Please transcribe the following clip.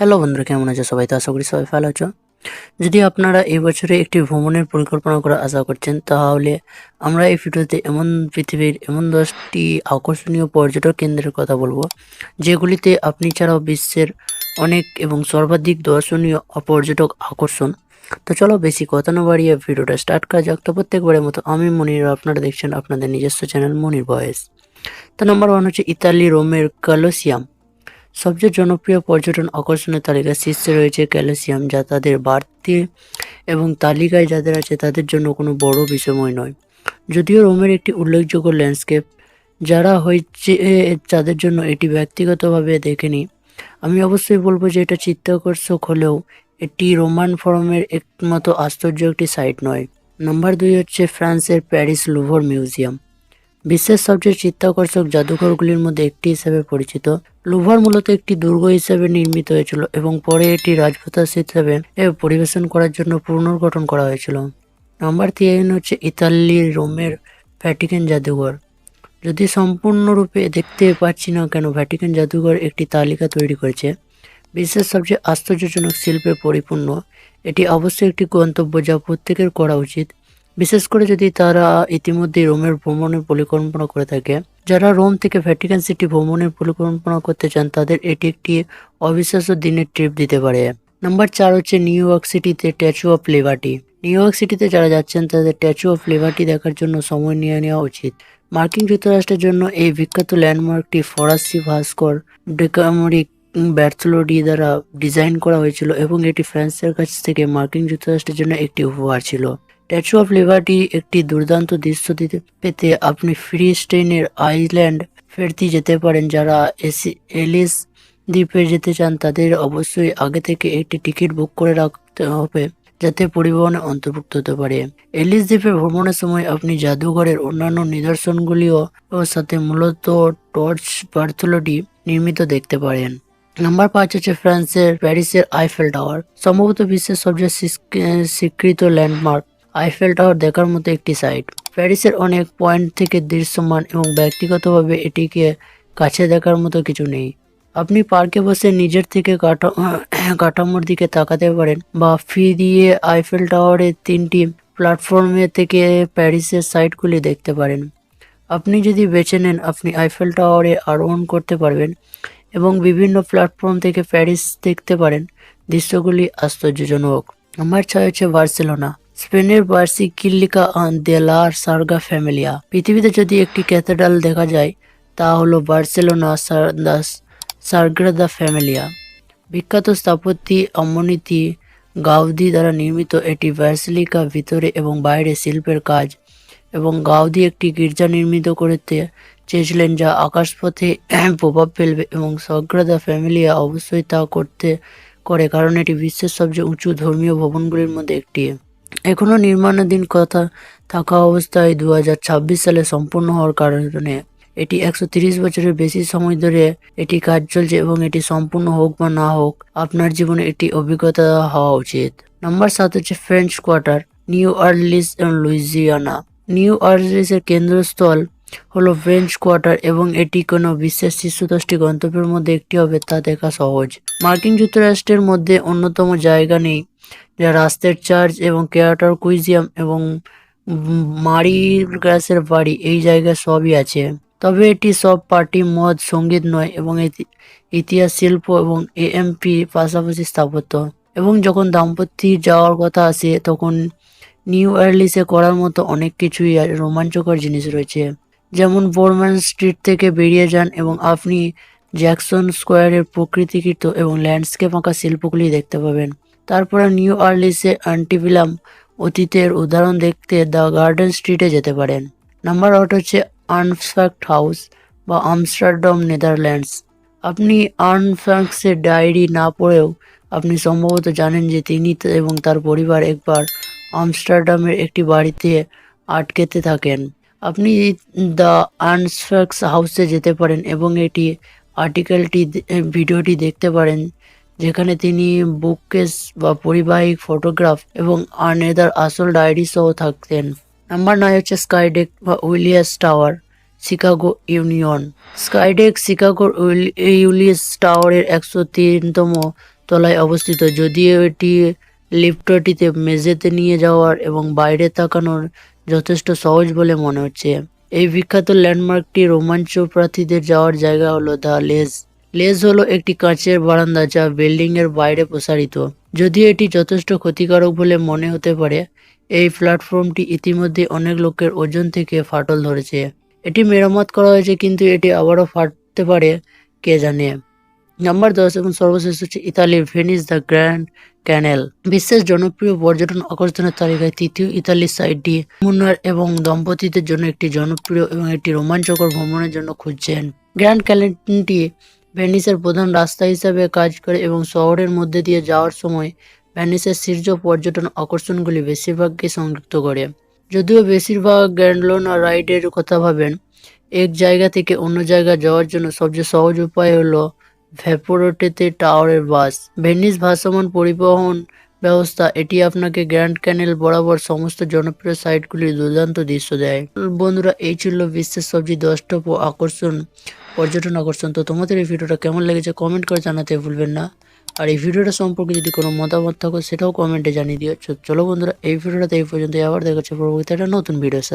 Hello বন্ধুরা, কেমন আছো? সবাই তো আশা করি সবাই ভালো আছো। যদি আপনারা এই বছরে একটি ভ্রমণের পরিকল্পনা করা আশা করছেন, তাহলে আমরা এই ভিডিওতে এমন পৃথিবীর এমন দশটি আকর্ষণীয় পর্যটক কেন্দ্রের কথা বলব, যেগুলিতে আপনি ছাড়াও বিশ্বের অনেক এবং সর্বাধিক দর্শনীয় পর্যটক আকর্ষণ। তো চলো বেশি কথা না বাড়িয়ে ভিডিওটা স্টার্ট করা যাক। তো প্রত্যেকবারের মতো আমি মনির, আপনারা দেখছেন আপনাদের নিজস্ব চ্যানেল মনির বয়েস তো নাম্বার ওয়ান হচ্ছে ইতালি রোমের কালোসিয়াম। সবচেয়ে জনপ্রিয় পর্যটন আকর্ষণের তালিকায় শীর্ষে রয়েছে ক্যালসিয়াম, যা তাদের বাড়তি এবং তালিকায় যাদের আছে তাদের জন্য কোনো বড় বিষয়ময় নয়। যদিও রোমের একটি উল্লেখযোগ্য ল্যান্ডস্কেপ, যারা হয়েছে যাদের জন্য এটি ব্যক্তিগতভাবে দেখেনি। আমি অবশ্যই বলব যে এটা চিত্তাকর্ষক হলেও এটি রোমান ফরমের একমাত্র আশ্চর্য একটি সাইট নয়। নম্বর দুই হচ্ছে ফ্রান্সের প্যারিস লুভর মিউজিয়াম। বিশ্বের সবচেয়ে চিত্তাকর্ষক জাদুঘরগুলির মধ্যে একটি হিসেবে পরিচিত। লুভার মূলত একটি দুর্গ হিসেবে নির্মিত হয়েছিল এবং পরে এটি রাজপ্রাসাদ হিসেবে পরিবেশন করার জন্য পুনর্গঠন করা হয়েছিল। নাম্বার তিন হচ্ছে ইতালির রোমের ভ্যাটিকান জাদুঘর। যদি সম্পূর্ণরূপে দেখতে পাচ্ছি না কেন, ভ্যাটিকান জাদুঘর একটি তালিকা তৈরি করেছে। বিশ্বের সবচেয়ে আশ্চর্যজনক শিল্পে পরিপূর্ণ। এটি অবশ্যই একটি গন্তব্য যা প্রত্যেকের করা উচিত। বিশেষ করে যদি তারা ইতিমধ্যে রোমের ভ্রমণের পরিকল্পনা করে থাকে, যারা রোম থেকে ভ্যাটিকান সিটি ভ্রমণের পরিকল্পনা করতে চান, তাদের এটি একটি অবিশ্বাস্য দিনের ট্রিপ দিতে পারে। নাম্বার চার হচ্ছে নিউ ইয়র্ক সিটিতে statue of liberty. New York সিটিতে যারা যাচ্ছেন, তাদের স্ট্যাচু অফ লিবার্টি দেখার জন্য সময় নিয়ে নেওয়া উচিত। মার্কিন যুক্তরাষ্ট্রের জন্য এই বিখ্যাত ল্যান্ডমার্কটি ফরাসি ভাস্কর ডেকামরিক ব্যার্থলোডি দ্বারা ডিজাইন করা হয়েছিল এবং এটি ফ্রান্সের কাছ থেকে মার্কিন যুক্তরাষ্ট্রের জন্য একটি উপহার ছিল। স্ট্যাচু অফ লিবার্টি একটি দুর্দান্ত দৃশ্য দিতে পেতে আপনি ফ্রি স্টেইনের আইল্যান্ড ফেরতে যেতে পারেন। যারা এসি এলিস দ্বীপে যেতে চান, তাদের অবশ্যই আগে থেকে একটি টিকিট বুক করে রাখতে হবে, যাতে পরিবহনে অন্তর্ভুক্ত হতে পারে। এলিস দ্বীপে ভ্রমণের সময় আপনি জাদুঘরের অন্যান্য নিদর্শনগুলিও সাথে মূলত টর্চ পার্থলটি নির্মিত দেখতে পারেন। নাম্বার পাঁচ হচ্ছে ফ্রান্সের প্যারিসের আইফেল টাওয়ার। সম্ভবত বিশ্বের সবচেয়ে স্বীকৃত ল্যান্ডমার্ক। আইফেল টাওয়ার দেখার মতো একটি সাইট প্যারিসের অনেক পয়েন্ট থেকে দৃশ্যমান এবং ব্যক্তিগতভাবে এটিকে কাছে দেখার মতো কিছু নেই। আপনি পার্কে বসে নিজের থেকে কাঠা, কাঠামোর দিকে তাকাতে পারেন বা ফি দিয়ে আইফেল টাওয়ারের তিনটি প্ল্যাটফর্মে থেকে প্যারিসের সাইটগুলি দেখতে পারেন। আপনি যদি বেছে নেন, আপনি আইফেল টাওয়ারে আরোহণ করতে পারবেন এবং বিভিন্ন প্ল্যাটফর্ম থেকে প্যারিস দেখতে পারেন। দৃশ্যগুলি আশ্চর্যজনক। আমার ছয় হচ্ছে বার্সেলোনা। স্পেনের বার্ষিক কিল্লিকা দে লা সার্গা ফ্যামিলিয়া। পৃথিবীতে যদি একটি ক্যাথেড্রাল দেখা যায়, তা হলো বার্সেলোনা সারদাস সার্গ্রাদা ফ্যামিলিয়া। বিখ্যাত স্থাপত্যি অমনীতি গাউদি দ্বারা নির্মিত এটি ব্যাসিলিকা ভিতরে এবং বাইরে শিল্পের কাজ এবং গাউদি একটি গির্জা নির্মিত করতে চেয়েছিলেন যা আকাশপথে প্রভাব ফেলবে এবং সগ্রাদা ফ্যামিলিয়া অবশ্যই তা করতে করে, কারণ এটি বিশ্বের সবচেয়ে উঁচু ধর্মীয় ভবনগুলির মধ্যে একটি। এখনও নির্মাণাধীন কথা থাকা অবস্থায় দু হাজার ছাব্বিশ সালে সম্পূর্ণ হওয়ার কারণে এটি একশো বছরের বেশি সময় ধরে এটি কাজ চলছে এবং এটি সম্পূর্ণ হোক বা না হোক, আপনার জীবনে এটি অভিজ্ঞতা হওয়া উচিত। নাম্বার সাত হচ্ছে French quarter, New Orleans Louisiana. New আর্লিসের কেন্দ্রস্থল হলো ফ্রেঞ্চ কোয়ার্টার এবং এটি কোনো বিশ্বের শীর্ষ দশটি গন্তব্যের মধ্যে একটি হবে তা দেখা সহজ। মার্কিন যুক্তরাষ্ট্রের মধ্যে অন্যতম জায়গা নেই। যা রাস্তের চার্চ এবং কেয়াটার কুইজিয়াম এবং মারি গ্রাসের বাড়ি এই জায়গায় সবই আছে। তবে এটি সব পার্টি, মদ, সংগীত নয় এবং ইতি- ইতিহাস, শিল্প এবং এএমপি পাশাপাশি স্থাপত্য। এবং যখন দাম্পত্য যাওয়ার কথা আসে, তখন নিউ আর্লিসে করার মতো অনেক কিছুই রোমাঞ্চকর জিনিস রয়েছে। যেমন বোরম্যান স্ট্রিট থেকে বেরিয়ে যান এবং আপনি জ্যাকসন স্কোয়ারের প্রকৃতিকৃত এবং ল্যান্ডস্কেপ আঁকা শিল্পগুলি দেখতে পাবেন। তারপরে নিউ আর্লিসে অ্যান্টিভিলাম অতীতের উদাহরণ দেখতে দ্য গার্ডেন স্ট্রিটে যেতে পারেন। নাম্বার আট হচ্ছে আনফ্যাক্ট হাউস বা আমস্টারডাম নেদারল্যান্ডস। আপনি আনফ্যাক্সের ডায়েরি না পড়েও আপনি সম্ভবত জানেন যে তিনি এবং তার পরিবার একবার আমস্টারডামের একটি বাড়িতে আটকেতে থাকেন। আপনি দ্য আনফ্যাক্স হাউসে যেতে পারেন এবং এটি আর্টিকেলটি, ভিডিওটি দেখতে পারেন যেখানে তিনি বুককেস বা পরিবাহিক ফটোগ্রাফ এবং আনেদার আসল ডায়েরি সহ থাকতেন। নাম্বার নয় হচ্ছে স্কাইডেক বা Willis tower Chicago union Skydeck শিকাগোর ইউলিয়াস টাওয়ারের একশো তিনতম তলায় অবস্থিত, যদিও এটি লিফটটিতে মেঝেতে নিয়ে যাওয়ার এবং বাইরে তাকানোর যথেষ্ট সহজ বলে মনে হচ্ছে। এই বিখ্যাত ল্যান্ডমার্কটি রোমাঞ্চ প্রার্থীদের যাওয়ার জায়গা হলো দ্য লেজ। লেজ হলো একটি কাঁচের বারান্দা যা বিল্ডিং এর বাইরে প্রসারিত। যদিও এটি যথেষ্ট ক্ষতিকারক বলে মনে হতে পারে, এই প্ল্যাটফর্মটি ইতিমধ্যে অনেক লোকের ওজন থেকে ফাটল ধরেছে। এটি মেরামত করা হয়েছে কিন্তু এটি আবারও ফাটতে পারে, কে জানে? নাম্বার দশ এবং সর্বশেষ হচ্ছে ইতালির ভেনিস দ্য গ্র্যান্ড ক্যানেল। বিশ্বের জনপ্রিয় পর্যটন আকর্ষণের তালিকায় তৃতীয় ইতালির সাইটটি মুন্নার এবং দম্পতিদের জন্য একটি জনপ্রিয় এবং একটি রোমাঞ্চকর ভ্রমণের জন্য খুঁজছেন। গ্র্যান্ড ক্যানেলটি ভেনিসের প্রধান রাস্তা হিসাবে কাজ করে এবং শহরের মধ্যে দিয়ে যাওয়ার সময় ভেনিসের শীর্ষ পর্যটন আকর্ষণগুলি বেশিরভাগকে সংযুক্ত করে। যদিও বেশিরভাগ গ্র্যান্ডলোনা রাইডের কথা ভাবেন, এক জায়গা থেকে অন্য জায়গা যাওয়ার জন্য সবচেয়ে সহজ উপায় হলো ভ্যাপোরোটেতে টাওয়ারের বাস। ভেনিস ভাসমান পরিবহন ব্যবস্থা, এটি আপনাকে গ্র্যান্ড ক্যানেল বরাবর সমস্ত জনপ্রিয় সাইটগুলির দুর্দান্ত দৃশ্য দেয়। বন্ধুরা, এই ছিল বিশ্বের সবচেয়ে দশটা প- আকর্ষণ পর্যটন আকর্ষণ। তো তোমাদের এই ভিডিওটা কেমন লেগেছে কমেন্ট করে জানাতে ভুলবেন না। আর এই ভিডিওটা সম্পর্কে যদি কোনো মতামত থাকো, সেটাও কমেন্টে জানিয়ে দিও। চলো বন্ধুরা, এই ভিডিওটাতে এই পর্যন্ত আবার দেখা হচ্ছে পরবর্তীতে একটা নতুন ভিডিও